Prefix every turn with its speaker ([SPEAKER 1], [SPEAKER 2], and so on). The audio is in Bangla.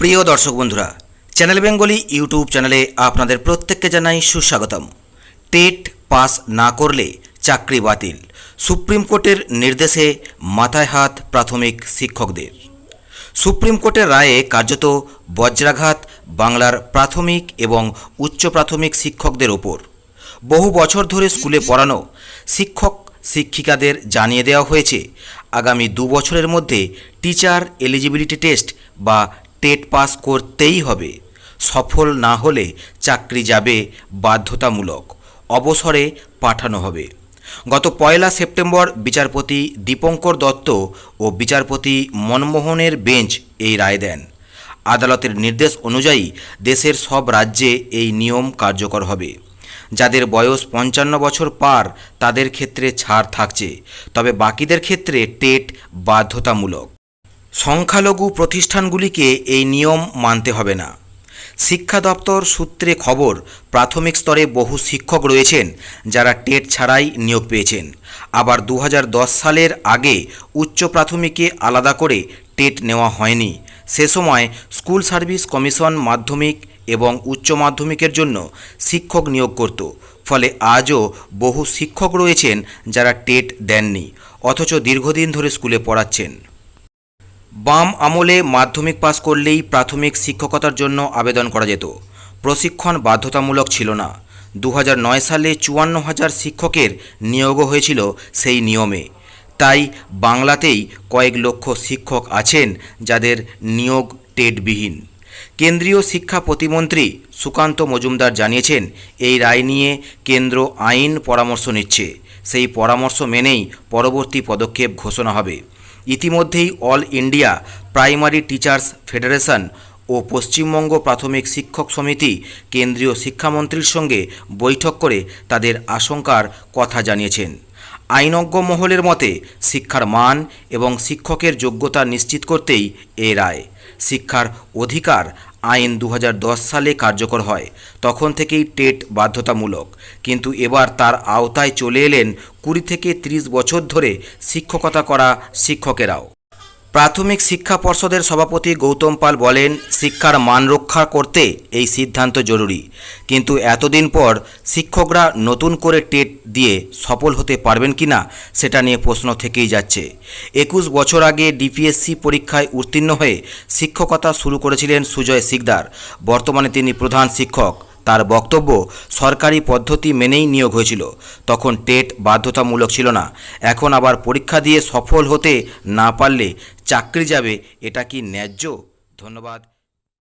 [SPEAKER 1] প্রিয় দর্শক বন্ধুরা চ্যানেল বেঙ্গলি ইউটিউব চ্যানেলে আপনাদের প্রত্যেককে জানাই সুস্বাগতম। টেট পাস না করলে চাকরি বাতিল সুপ্রিম কোর্টের নির্দেশে মাথায় হাত প্রাথমিক শিক্ষকদের। সুপ্রিম কোর্টের রায়ে কার্যত বজ্রাঘাত বাংলার প্রাথমিক এবং উচ্চ প্রাথমিক শিক্ষকদের ওপর। বহু বছর ধরে স্কুলে পড়ানো শিক্ষক শিক্ষিকাদের জানিয়ে দেওয়া হয়েছে, আগামী দু বছরের মধ্যে টিচার এলিজিবিলিটি টেস্ট বা টেট পাস করতেই হবে। সফল না হলে চাকরি যাবে বাধ্যতামূলক। অবসরে পাঠানো হবে। গত পয়লা সেপ্টেম্বর বিচারপতি দীপঙ্কর দত্ত ও বিচারপতি মনমোহনের বেঞ্চ এই রায় দেন। আদালতের নির্দেশ অনুযায়ী দেশের সব রাজ্যে এই নিয়ম কার্যকর হবে। যাদের বয়স পঞ্চান্ন বছর পার, তাদের ক্ষেত্রে ছাড় থাকছে। তবে বাকিদের ক্ষেত্রে টেট বাধ্যতামূলক। সংখ্যালঘু প্রতিষ্ঠানগুলিকে এই নিয়ম মানতে হবে না। শিক্ষা দপ্তর সূত্রে খবর, প্রাথমিক স্তরে বহু শিক্ষক রয়েছেন যারা টেট ছাড়াই নিয়োগ পেয়েছেন। আবার দু হাজার দশ সালের আগে উচ্চ প্রাথমিকে আলাদা করে টেট নেওয়া হয়নি। সে সময় স্কুল সার্ভিস কমিশন মাধ্যমিক এবং উচ্চ মাধ্যমিকের জন্য শিক্ষক নিয়োগ করত। ফলে আজও বহু শিক্ষক রয়েছেন যারা টেট দেননি, অথচ দীর্ঘদিন ধরে স্কুলে পড়াচ্ছেন। বাম আমলে মাধ্যমিক পাস করলেই প্রাথমিক শিক্ষকতার জন্য আবেদন করা যেত। প্রশিক্ষণ বাধ্যতামূলক ছিল না। দু হাজার নয় সালে চুয়ান্ন হাজার শিক্ষকের নিয়োগও হয়েছিল সেই নিয়মে। তাই বাংলাতেই কয়েক লক্ষ শিক্ষক আছেন যাদের নিয়োগ টেটবিহীন। কেন্দ্রীয় শিক্ষা প্রতিমন্ত্রী সুকান্ত মজুমদার জানিয়েছেন, এই রায় নিয়ে কেন্দ্র আইন পরামর্শ নিচ্ছে। সেই পরামর্শ মেনেই পরবর্তী পদক্ষেপ ঘোষণা হবে। ইতিমধ্যেই all India primary teachers federation ও পশ্চিমবঙ্গ প্রাথমিক শিক্ষক সমিতি কেন্দ্রীয় শিক্ষামন্ত্রীর সঙ্গে বৈঠক করে তাদের আশঙ্কার কথা জানিয়েছেন। আইনজ্ঞ মহলের মতে, শিক্ষার মান এবং শিক্ষকের যোগ্যতা নিশ্চিত করতেই এ রায়। শিক্ষার অধিকার আইন দু হাজার দশ সালে কার্যকর হয়। তখন থেকেই টেট বাধ্যতামূলক। কিন্তু এবার তার আওতায় চলে এলেন কুড়ি থেকে ত্রিশ বছর ধরে শিক্ষকতা করা শিক্ষকেরাও। প্রাথমিক শিক্ষা পর্ষদের সভাপতি গৌতম পাল বলেন, শিক্ষার মান রক্ষা করতে এই সিদ্ধান্ত জরুরি। কিন্তু এতদিন পর শিক্ষকরা নতুন করে টেট দিয়ে সফল হতে পারবেন কি না, সেটা নিয়ে প্রশ্ন থেকেই যাচ্ছে। একুশ বছর আগে ডিপিএসসি পরীক্ষায় উত্তীর্ণ হয়ে শিক্ষকতা শুরু করেছিলেন সুজয় সিকদার বর্তমানে তিনি প্রধান শিক্ষক। তার বক্তব্য, সরকারি পদ্ধতি মেনেই নিয়োগ হয়েছিল। তখন টেট বাধ্যতামূলক ছিল না। এখন আবার পরীক্ষা দিয়ে সফল হতে না পারলে চাকরি যাবে এটা কি ন্যায্য? ধন্যবাদ।